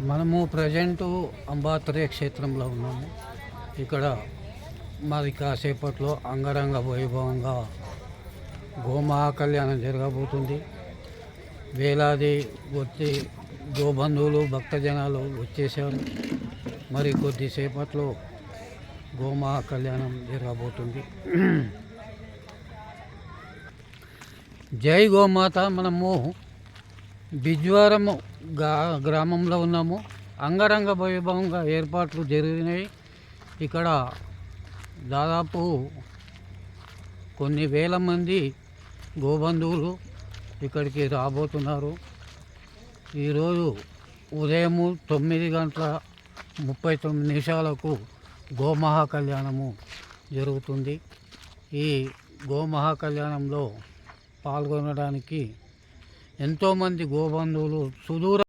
మనము ప్రజెంట్ అంబాతురే క్షేత్రంలో ఉన్నాము. ఇక్కడ మరి కాసేపట్లో అంగరంగ వైభవంగా గోమహా కళ్యాణం జరగబోతుంది. వేలాది వచ్చి గోబంధువులు భక్తజనాలు వచ్చేసారు మరి కొద్దిసేపట్లో గోమహా కళ్యాణం జరగబోతుంది. జై గోమాత మనము బిజ్వారము గ్రామంలో ఉన్నాము. అంగరంగ వైభవంగా ఏర్పాట్లు జరిగినాయి. ఇక్కడ దాదాపు కొన్ని వేల మంది గోబంధువులు ఇక్కడికి రాబోతున్నారు. ఈరోజు ఉదయము తొమ్మిది గంటల ముప్పై తొమ్మిది నిమిషాలకు గోమహా కళ్యాణము జరుగుతుంది. ఈ గోమహా కళ్యాణంలో పాల్గొనడానికి ఎంతోమంది గోబంధువులు సుదూర